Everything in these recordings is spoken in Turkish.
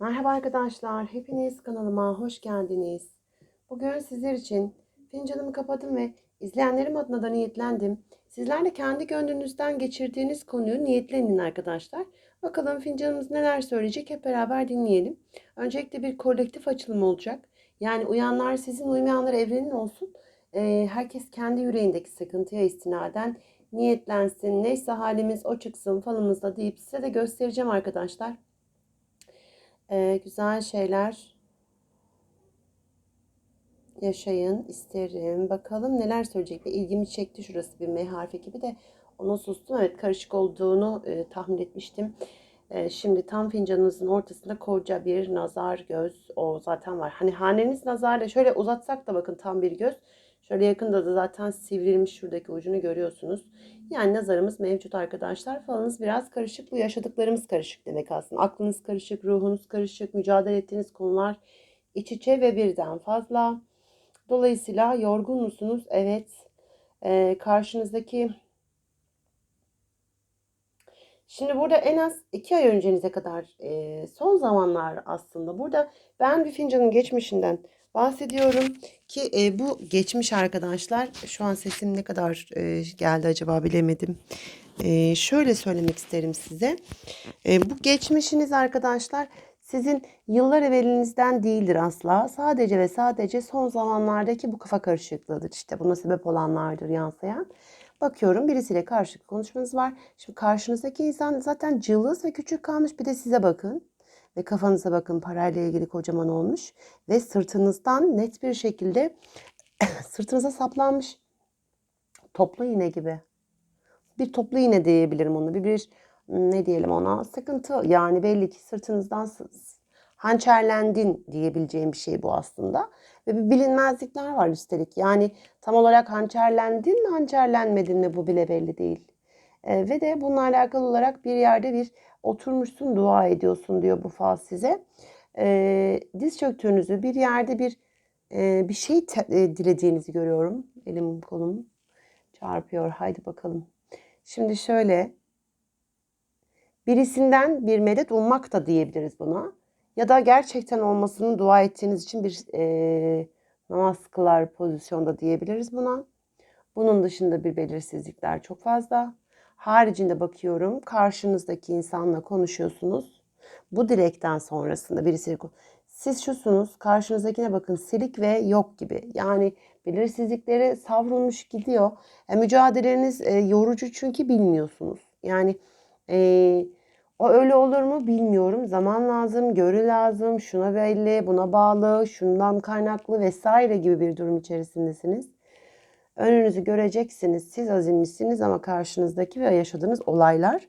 Merhaba arkadaşlar, hepiniz kanalıma hoş geldiniz. Bugün sizler için fincanımı kapadım ve izleyenlerim adına da niyetlendim. Sizler de kendi gönlünüzden geçirdiğiniz konuyu niyetlenin arkadaşlar. Bakalım fincanımız neler söyleyecek hep beraber dinleyelim. Öncelikle bir kolektif açılım olacak. Yani uyanlar sizin, uymayanlar evrenin olsun. Ee, herkes kendi yüreğindeki sıkıntıya istinaden niyetlensin. Neyse halimiz o çıksın falımızda deyip size de göstereceğim arkadaşlar e, güzel şeyler yaşayın isterim. Bakalım neler söyleyecek. İlgimi çekti şurası bir M harfi gibi de onu sustum. Evet karışık olduğunu e, tahmin etmiştim. E, şimdi tam fincanınızın ortasında koca bir nazar göz o zaten var. Hani haneniz nazarla şöyle uzatsak da bakın tam bir göz. Şöyle yakında da zaten sivrilmiş şuradaki ucunu görüyorsunuz. Yani nazarımız mevcut arkadaşlar. Falanız biraz karışık. Bu yaşadıklarımız karışık demek aslında. Aklınız karışık, ruhunuz karışık, mücadele ettiğiniz konular iç içe ve birden fazla. Dolayısıyla yorgun musunuz? Evet. Ee, karşınızdaki Şimdi burada en az iki ay öncenize kadar e, son zamanlar aslında burada ben bir fincanın geçmişinden bahsediyorum ki e, bu geçmiş arkadaşlar şu an sesim ne kadar e, geldi acaba bilemedim. E, şöyle söylemek isterim size. E, bu geçmişiniz arkadaşlar sizin yıllar evvelinizden değildir asla. Sadece ve sadece son zamanlardaki bu kafa karışıklığıdır işte. Buna sebep olanlardır yansıyan. Bakıyorum birisiyle karşılıklı konuşmanız var. Şimdi karşınızdaki insan zaten cılız ve küçük kalmış. Bir de size bakın. Ve kafanıza bakın parayla ilgili kocaman olmuş. Ve sırtınızdan net bir şekilde sırtınıza saplanmış. Toplu iğne gibi. Bir toplu iğne diyebilirim onu. Bir, bir ne diyelim ona sıkıntı. Yani belli ki sırtınızdan hançerlendin diyebileceğim bir şey bu aslında. Ve bir bilinmezlikler var üstelik. Yani tam olarak hançerlendin mi hançerlenmedin mi bu bile belli değil. E, ve de bununla alakalı olarak bir yerde bir oturmuşsun dua ediyorsun diyor bu fal size. E, diz çöktüğünüzü bir yerde bir e, bir şey te, e, dilediğinizi görüyorum. Elim kolum çarpıyor. Haydi bakalım. Şimdi şöyle birisinden bir medet ummak da diyebiliriz buna. Ya da gerçekten olmasını dua ettiğiniz için bir e, namaz kılar pozisyonda diyebiliriz buna. Bunun dışında bir belirsizlikler çok fazla. Haricinde bakıyorum karşınızdaki insanla konuşuyorsunuz. Bu dilekten sonrasında birisi siz şusunuz karşınızdakine bakın silik ve yok gibi. Yani belirsizlikleri savrulmuş gidiyor. E, mücadeleniz e, yorucu çünkü bilmiyorsunuz. Yani e, o öyle olur mu bilmiyorum. Zaman lazım, görü lazım, şuna belli, buna bağlı, şundan kaynaklı vesaire gibi bir durum içerisindesiniz. Önünüzü göreceksiniz. Siz azimlisiniz ama karşınızdaki ve yaşadığınız olaylar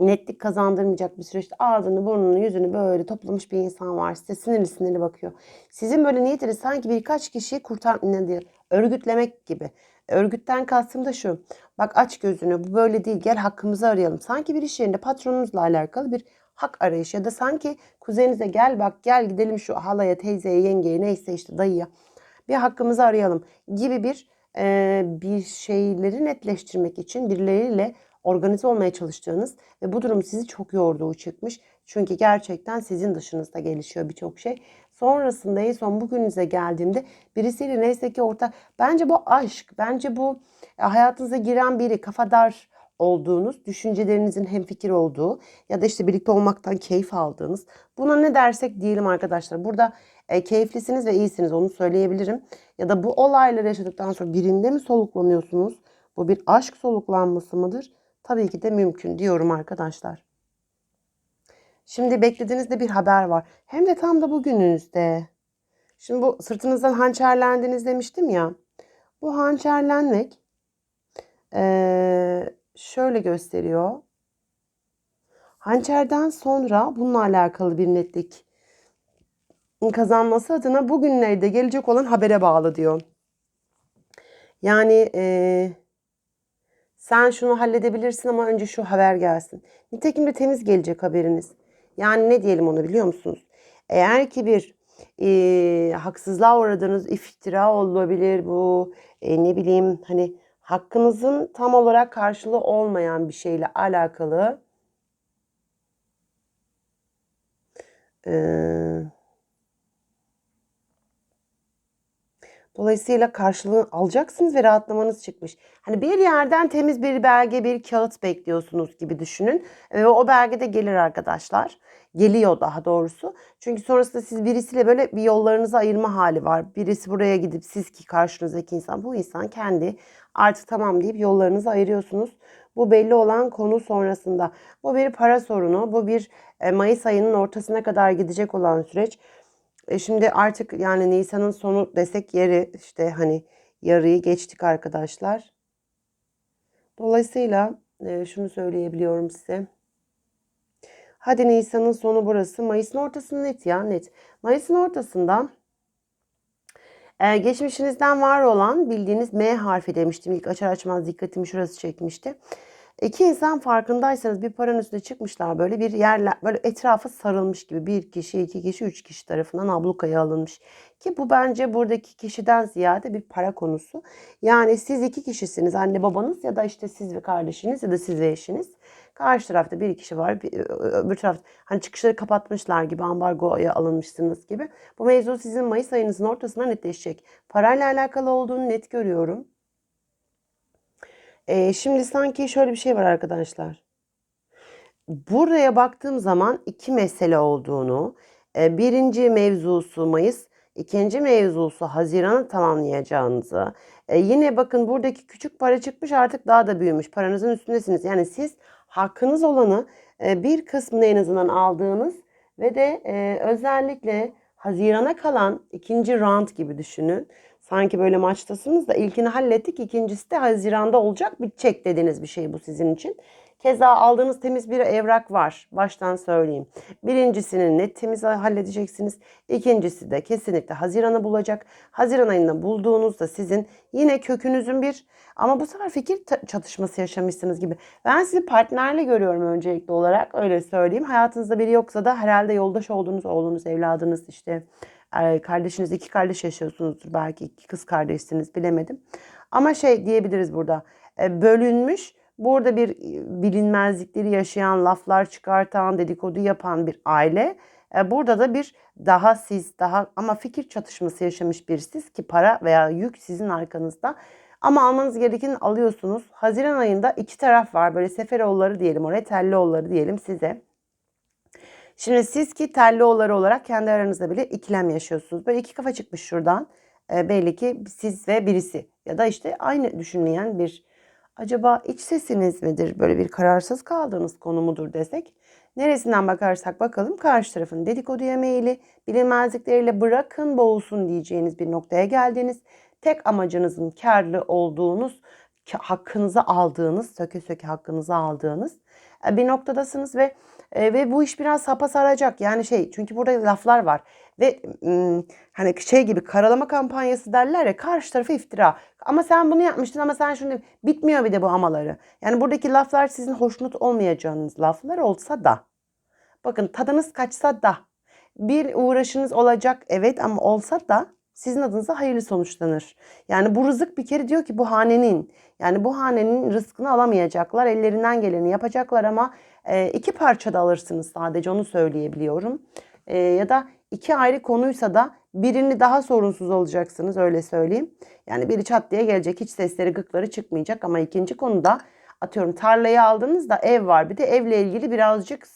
netlik kazandırmayacak bir süreçte ağzını, burnunu, yüzünü böyle toplamış bir insan var. Size sinirli sinirli bakıyor. Sizin böyle niyetiniz sanki birkaç kişiyi kurtar, ne diyor, örgütlemek gibi. Örgütten kastım da şu. Bak aç gözünü bu böyle değil gel hakkımızı arayalım. Sanki bir iş yerinde patronunuzla alakalı bir hak arayışı ya da sanki kuzeninize gel bak gel gidelim şu halaya, teyzeye, yengeye neyse işte dayıya bir hakkımızı arayalım gibi bir e, bir şeyleri netleştirmek için birileriyle organize olmaya çalıştığınız ve bu durum sizi çok yorduğu çıkmış. Çünkü gerçekten sizin dışınızda gelişiyor birçok şey. Sonrasında en son bugünüze geldiğimde birisiyle neyse ki ortak. Bence bu aşk, bence bu e, hayatınıza giren biri, kafadar olduğunuz, düşüncelerinizin hemfikir olduğu ya da işte birlikte olmaktan keyif aldığınız. Buna ne dersek diyelim arkadaşlar. Burada e, keyiflisiniz ve iyisiniz onu söyleyebilirim. Ya da bu olayları yaşadıktan sonra birinde mi soluklanıyorsunuz? Bu bir aşk soluklanması mıdır? Tabii ki de mümkün diyorum arkadaşlar. Şimdi beklediğinizde bir haber var. Hem de tam da bugününüzde. Şimdi bu sırtınızdan hançerlendiniz demiştim ya. Bu hançerlenmek ee, şöyle gösteriyor. Hançerden sonra bununla alakalı bir netlik kazanması adına bugünlerde gelecek olan habere bağlı diyor. Yani e, sen şunu halledebilirsin ama önce şu haber gelsin. Nitekim de temiz gelecek haberiniz. Yani ne diyelim onu biliyor musunuz? Eğer ki bir e, haksızlığa uğradığınız iftira olabilir bu e, ne bileyim hani hakkınızın tam olarak karşılığı olmayan bir şeyle alakalı Ee, Dolayısıyla karşılığını alacaksınız ve rahatlamanız çıkmış. Hani bir yerden temiz bir belge, bir kağıt bekliyorsunuz gibi düşünün. Ve o belge de gelir arkadaşlar. Geliyor daha doğrusu. Çünkü sonrasında siz birisiyle böyle bir yollarınızı ayırma hali var. Birisi buraya gidip siz ki karşınızdaki insan bu insan kendi artık tamam deyip yollarınızı ayırıyorsunuz. Bu belli olan konu sonrasında. Bu bir para sorunu. Bu bir e, Mayıs ayının ortasına kadar gidecek olan süreç. E şimdi artık yani Nisan'ın sonu desek yeri işte hani yarıyı geçtik arkadaşlar. Dolayısıyla e, şunu söyleyebiliyorum size. Hadi Nisan'ın sonu burası. Mayıs'ın ortası net ya net. Mayıs'ın ortasında ee, geçmişinizden var olan bildiğiniz M harfi demiştim. İlk açar açmaz dikkatimi şurası çekmişti. İki insan farkındaysanız bir paranın üstüne çıkmışlar böyle bir yerler böyle etrafı sarılmış gibi bir kişi, iki kişi, üç kişi tarafından ablukaya alınmış. Ki bu bence buradaki kişiden ziyade bir para konusu. Yani siz iki kişisiniz anne babanız ya da işte siz ve kardeşiniz ya da siz ve eşiniz. Karşı tarafta bir kişi var. Bir, öbür tarafta hani çıkışları kapatmışlar gibi ambargoya alınmışsınız gibi. Bu mevzu sizin Mayıs ayınızın ortasında netleşecek. Parayla alakalı olduğunu net görüyorum. Ee, şimdi sanki şöyle bir şey var arkadaşlar. Buraya baktığım zaman iki mesele olduğunu, e, birinci mevzusu Mayıs, ikinci mevzusu Haziran'ı tamamlayacağınızı, e, yine bakın buradaki küçük para çıkmış artık daha da büyümüş. Paranızın üstündesiniz. Yani siz hakkınız olanı e, bir kısmını en azından aldığınız ve de e, özellikle Haziran'a kalan ikinci round gibi düşünün. Sanki böyle maçtasınız da ilkini hallettik. ikincisi de Haziran'da olacak. Bitecek dediğiniz bir şey bu sizin için. Keza aldığınız temiz bir evrak var. Baştan söyleyeyim. Birincisini net temiz halledeceksiniz. İkincisi de kesinlikle Haziran'ı bulacak. Haziran ayında bulduğunuzda sizin yine kökünüzün bir ama bu sefer fikir çatışması yaşamışsınız gibi. Ben sizi partnerle görüyorum öncelikli olarak öyle söyleyeyim. Hayatınızda biri yoksa da herhalde yoldaş olduğunuz oğlunuz, evladınız işte kardeşiniz iki kardeş yaşıyorsunuzdur belki iki kız kardeşsiniz bilemedim. Ama şey diyebiliriz burada e, bölünmüş burada bir e, bilinmezlikleri yaşayan laflar çıkartan dedikodu yapan bir aile. E, burada da bir daha siz daha ama fikir çatışması yaşamış bir siz ki para veya yük sizin arkanızda. Ama almanız gerekeni alıyorsunuz. Haziran ayında iki taraf var. Böyle Seferoğulları diyelim oraya Telloğulları diyelim size. Şimdi siz ki Telloğulları olarak kendi aranızda bile ikilem yaşıyorsunuz. Böyle iki kafa çıkmış şuradan. E, belli ki siz ve birisi ya da işte aynı düşünmeyen bir acaba iç sesiniz midir? Böyle bir kararsız kaldığınız konu mudur desek. Neresinden bakarsak bakalım karşı tarafın dedikoduya meyili, bilinmezlikleriyle bırakın boğulsun diyeceğiniz bir noktaya geldiniz. Tek amacınızın karlı olduğunuz, hakkınızı aldığınız, söke söke hakkınızı aldığınız e, bir noktadasınız ve e, ve bu iş biraz hapa saracak. Yani şey çünkü burada laflar var. Ve ım, hani şey gibi karalama kampanyası derler ya karşı tarafa iftira. Ama sen bunu yapmıştın ama sen şimdi bitmiyor bir de bu amaları. Yani buradaki laflar sizin hoşnut olmayacağınız laflar olsa da. Bakın tadınız kaçsa da. Bir uğraşınız olacak evet ama olsa da sizin adınıza hayırlı sonuçlanır. Yani bu rızık bir kere diyor ki bu hanenin. Yani bu hanenin rızkını alamayacaklar. Ellerinden geleni yapacaklar ama e, iki parçada alırsınız sadece onu söyleyebiliyorum. E, ya da iki ayrı konuysa da birini daha sorunsuz alacaksınız öyle söyleyeyim. Yani biri çat diye gelecek hiç sesleri gıkları çıkmayacak ama ikinci konuda atıyorum tarlayı aldığınızda ev var. Bir de evle ilgili birazcık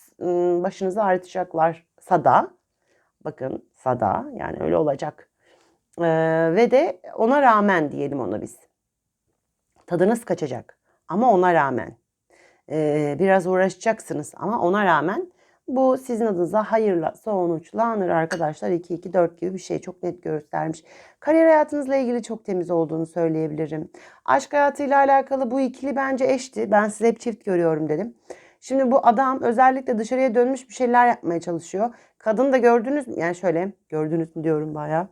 başınızı ağrıtacaklarsa da bakın sada yani öyle olacak. Ee, ve de ona rağmen diyelim ona biz. Tadınız kaçacak ama ona rağmen. Ee, biraz uğraşacaksınız ama ona rağmen bu sizin adınıza hayırla sonuçlanır arkadaşlar. 2-2-4 gibi bir şey çok net göstermiş. Kariyer hayatınızla ilgili çok temiz olduğunu söyleyebilirim. Aşk hayatıyla alakalı bu ikili bence eşti. Ben size hep çift görüyorum dedim. Şimdi bu adam özellikle dışarıya dönmüş bir şeyler yapmaya çalışıyor. Kadın da gördünüz mü? Yani şöyle gördünüz mü diyorum bayağı.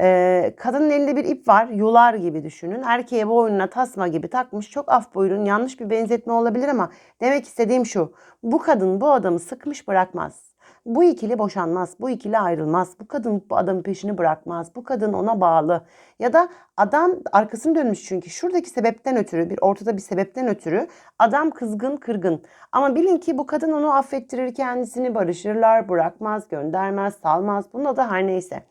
Ee, kadının elinde bir ip var. Yular gibi düşünün. Erkeğe boynuna tasma gibi takmış. Çok af buyurun. Yanlış bir benzetme olabilir ama demek istediğim şu. Bu kadın bu adamı sıkmış bırakmaz. Bu ikili boşanmaz. Bu ikili ayrılmaz. Bu kadın bu adamın peşini bırakmaz. Bu kadın ona bağlı. Ya da adam arkasını dönmüş çünkü şuradaki sebepten ötürü bir ortada bir sebepten ötürü adam kızgın kırgın. Ama bilin ki bu kadın onu affettirir kendisini barışırlar bırakmaz göndermez salmaz. Bunun adı her neyse.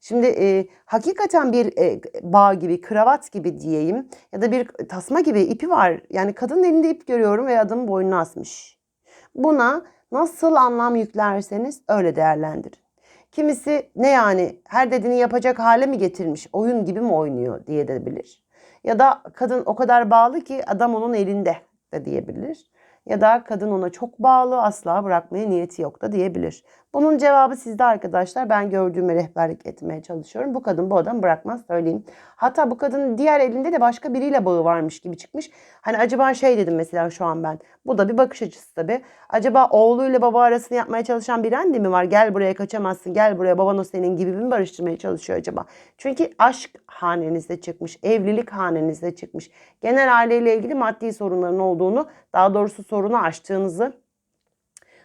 Şimdi e, hakikaten bir e, bağ gibi, kravat gibi diyeyim ya da bir tasma gibi ipi var. Yani kadının elinde ip görüyorum ve adamın boynuna asmış. Buna nasıl anlam yüklerseniz öyle değerlendirin. Kimisi ne yani her dediğini yapacak hale mi getirmiş, oyun gibi mi oynuyor diye de bilir. Ya da kadın o kadar bağlı ki adam onun elinde de diyebilir. Ya da kadın ona çok bağlı asla bırakmaya niyeti yok da diyebilir. Bunun cevabı sizde arkadaşlar. Ben gördüğüme rehberlik etmeye çalışıyorum. Bu kadın bu adam bırakmaz söyleyeyim. Hatta bu kadının diğer elinde de başka biriyle bağı varmış gibi çıkmış. Hani acaba şey dedim mesela şu an ben. Bu da bir bakış açısı tabii. Acaba oğluyla baba arasını yapmaya çalışan bir anne mi var? Gel buraya kaçamazsın. Gel buraya baban o senin gibi mi barıştırmaya çalışıyor acaba? Çünkü aşk hanenizde çıkmış. Evlilik hanenizde çıkmış. Genel aileyle ilgili maddi sorunların olduğunu daha doğrusu sorunu aştığınızı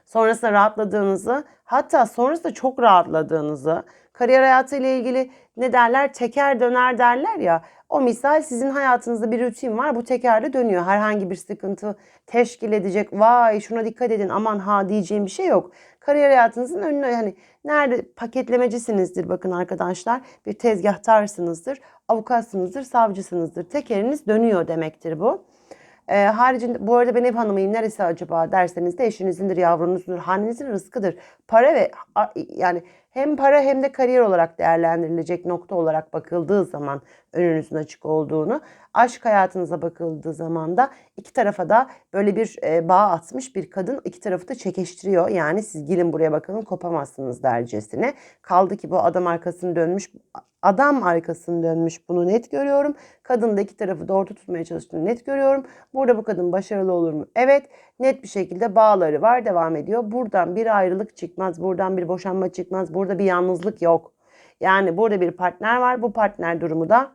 sonrasında rahatladığınızı hatta sonrasında çok rahatladığınızı kariyer hayatı ile ilgili ne derler teker döner derler ya o misal sizin hayatınızda bir rutin var bu tekerle dönüyor herhangi bir sıkıntı teşkil edecek vay şuna dikkat edin aman ha diyeceğim bir şey yok kariyer hayatınızın önüne yani nerede paketlemecisinizdir bakın arkadaşlar bir tezgahtarsınızdır avukatsınızdır savcısınızdır tekeriniz dönüyor demektir bu. E, haricinde bu arada ben ev hanımıyım neresi acaba derseniz de eşinizindir, yavrunuzdur, hanenizin rızkıdır. Para ve yani hem para hem de kariyer olarak değerlendirilecek nokta olarak bakıldığı zaman önünüzün açık olduğunu, aşk hayatınıza bakıldığı zaman da iki tarafa da böyle bir e, bağ atmış bir kadın iki tarafı da çekiştiriyor. Yani siz gelin buraya bakalım kopamazsınız dercesine. Kaldı ki bu adam arkasını dönmüş Adam arkasını dönmüş bunu net görüyorum. Kadın da iki tarafı doğru tutmaya çalıştığını net görüyorum. Burada bu kadın başarılı olur mu? Evet net bir şekilde bağları var devam ediyor. Buradan bir ayrılık çıkmaz. Buradan bir boşanma çıkmaz. Burada bir yalnızlık yok. Yani burada bir partner var. Bu partner durumu da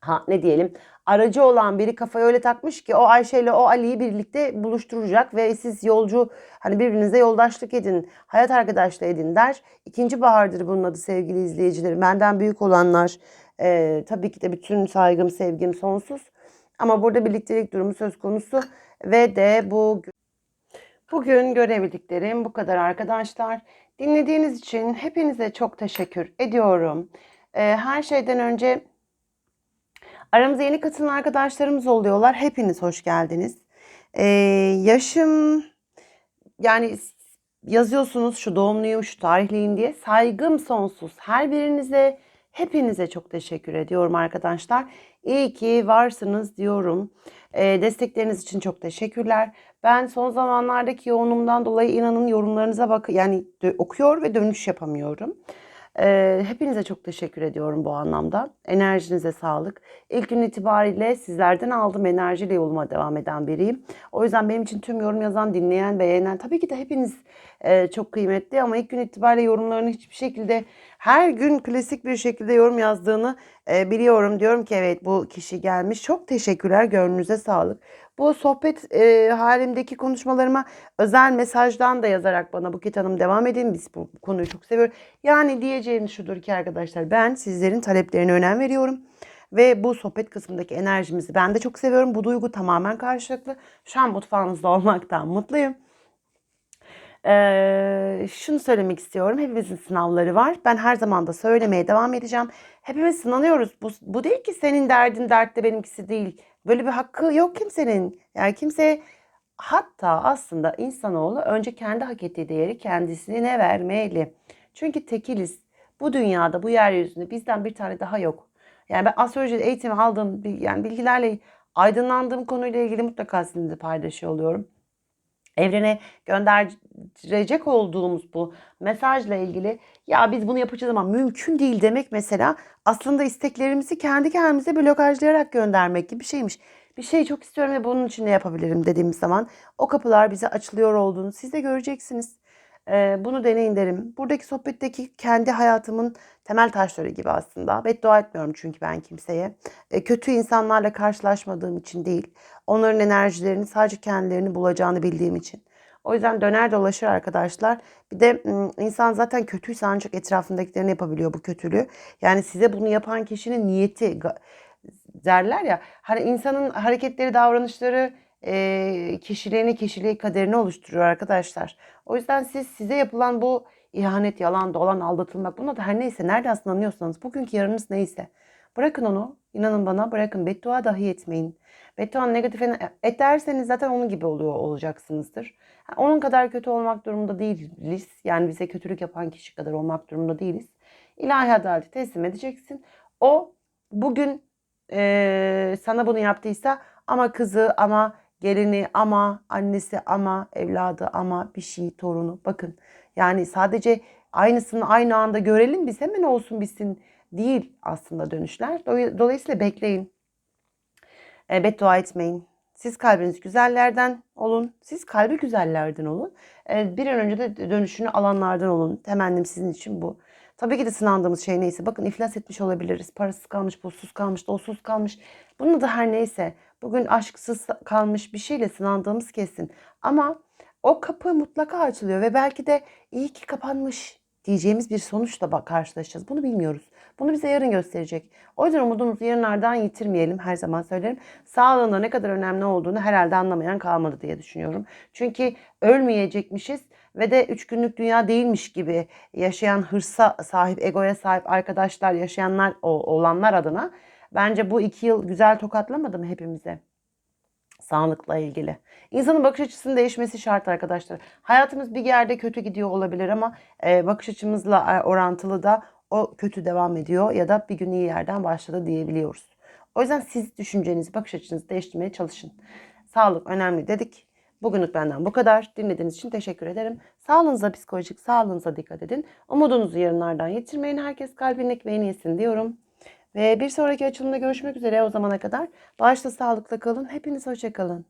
ha ne diyelim aracı olan biri kafaya öyle takmış ki o Ayşe ile o Ali'yi birlikte buluşturacak ve siz yolcu hani birbirinize yoldaşlık edin, hayat arkadaşlığı edin der. İkinci bahardır bunun adı sevgili izleyicilerim. Benden büyük olanlar e, tabii ki de bütün saygım, sevgim sonsuz. Ama burada birliktelik durumu söz konusu ve de bu bugün görebildiklerim bu kadar arkadaşlar. Dinlediğiniz için hepinize çok teşekkür ediyorum. E, her şeyden önce Aramıza yeni katılan arkadaşlarımız oluyorlar. Hepiniz hoş geldiniz. Ee, yaşım yani yazıyorsunuz şu doğumluyum, şu tarihliyim diye. Saygım sonsuz. Her birinize, hepinize çok teşekkür ediyorum arkadaşlar. İyi ki varsınız diyorum. Ee, destekleriniz için çok teşekkürler. Ben son zamanlardaki yoğunluğumdan dolayı inanın yorumlarınıza bak yani okuyor ve dönüş yapamıyorum. Ee, hepinize çok teşekkür ediyorum bu anlamda. Enerjinize sağlık. İlk gün itibariyle sizlerden aldığım enerjiyle yoluma devam eden biriyim. O yüzden benim için tüm yorum yazan, dinleyen, beğenen tabii ki de hepiniz e, çok kıymetli ama ilk gün itibariyle yorumlarını hiçbir şekilde her gün klasik bir şekilde yorum yazdığını e, biliyorum. Diyorum ki evet bu kişi gelmiş. Çok teşekkürler. Gönlünüze sağlık. Bu sohbet e, halimdeki konuşmalarıma özel mesajdan da yazarak bana Buket Hanım devam edin. Biz bu, bu konuyu çok seviyoruz. Yani diyeceğim şudur ki arkadaşlar ben sizlerin taleplerine önem veriyorum. Ve bu sohbet kısmındaki enerjimizi ben de çok seviyorum. Bu duygu tamamen karşılıklı. Şu an mutfağınızda olmaktan mutluyum. Ee, şunu söylemek istiyorum. Hepimizin sınavları var. Ben her zaman da söylemeye devam edeceğim. Hepimiz sınanıyoruz. Bu, bu değil ki senin derdin dertte benimkisi değil. Böyle bir hakkı yok kimsenin. Yani kimse hatta aslında insanoğlu önce kendi hak ettiği değeri kendisine vermeli. Çünkü tekiliz. Bu dünyada, bu yeryüzünde bizden bir tane daha yok. Yani ben astroloji eğitimi aldığım yani bilgilerle aydınlandığım konuyla ilgili mutlaka sizinle paylaşıyor oluyorum. Evrene gönderecek olduğumuz bu mesajla ilgili ya biz bunu yapacağız ama mümkün değil demek mesela aslında isteklerimizi kendi kendimize blokajlayarak göndermek gibi bir şeymiş. Bir şeyi çok istiyorum ve bunun için ne yapabilirim dediğimiz zaman o kapılar bize açılıyor olduğunu siz de göreceksiniz. Ee, bunu deneyin derim. Buradaki sohbetteki kendi hayatımın temel taşları gibi aslında. Beddua etmiyorum çünkü ben kimseye. Ee, kötü insanlarla karşılaşmadığım için değil. Onların enerjilerini sadece kendilerini bulacağını bildiğim için. O yüzden döner dolaşır arkadaşlar. Bir de insan zaten kötüyse ancak etrafındakilerini yapabiliyor bu kötülüğü. Yani size bunu yapan kişinin niyeti derler ya. Hani insanın hareketleri, davranışları e, kişiliğini, kişiliği kaderini oluşturuyor arkadaşlar. O yüzden siz size yapılan bu ihanet, yalan, dolan, aldatılmak buna da her neyse nereden sınanıyorsanız bugünkü yarınız neyse bırakın onu. İnanın bana bırakın. Beddua dahi etmeyin. Beddua negatif ener- ederseniz zaten onun gibi oluyor olacaksınızdır. Onun kadar kötü olmak durumunda değiliz. Yani bize kötülük yapan kişi kadar olmak durumunda değiliz. İlahi adaleti teslim edeceksin. O bugün eee, sana bunu yaptıysa ama kızı ama gelini ama annesi ama evladı ama bir şey torunu bakın. Yani sadece aynısını aynı anda görelim biz hemen olsun bitsin değil aslında dönüşler. Dolayısıyla bekleyin. E, beddua etmeyin. Siz kalbiniz güzellerden olun. Siz kalbi güzellerden olun. E, bir an önce de dönüşünü alanlardan olun. Temennim sizin için bu. Tabii ki de sınandığımız şey neyse. Bakın iflas etmiş olabiliriz. Parasız kalmış, pulsuz kalmış, dolsuz kalmış. Bunun da her neyse. Bugün aşksız kalmış bir şeyle sınandığımız kesin. Ama o kapı mutlaka açılıyor ve belki de iyi ki kapanmış diyeceğimiz bir sonuçla karşılaşacağız. Bunu bilmiyoruz. Bunu bize yarın gösterecek. O yüzden umudumuzu yarınlardan yitirmeyelim her zaman söylerim. Sağlığın da ne kadar önemli olduğunu herhalde anlamayan kalmadı diye düşünüyorum. Çünkü ölmeyecekmişiz ve de üç günlük dünya değilmiş gibi yaşayan hırsa sahip, egoya sahip arkadaşlar, yaşayanlar olanlar adına bence bu iki yıl güzel tokatlamadı mı hepimize? Sağlıkla ilgili. İnsanın bakış açısının değişmesi şart arkadaşlar. Hayatımız bir yerde kötü gidiyor olabilir ama e, bakış açımızla e, orantılı da o kötü devam ediyor ya da bir gün iyi yerden başladı diyebiliyoruz. O yüzden siz düşüncenizi, bakış açınızı değiştirmeye çalışın. Sağlık önemli dedik. Bugünlük benden bu kadar. Dinlediğiniz için teşekkür ederim. Sağlığınıza, psikolojik sağlığınıza dikkat edin. Umudunuzu yarınlardan yitirmeyin. Herkes kalbinin ekmeğini yesin diyorum. Ve bir sonraki açılımda görüşmek üzere o zamana kadar. Başta sağlıkla kalın. Hepiniz hoşça kalın.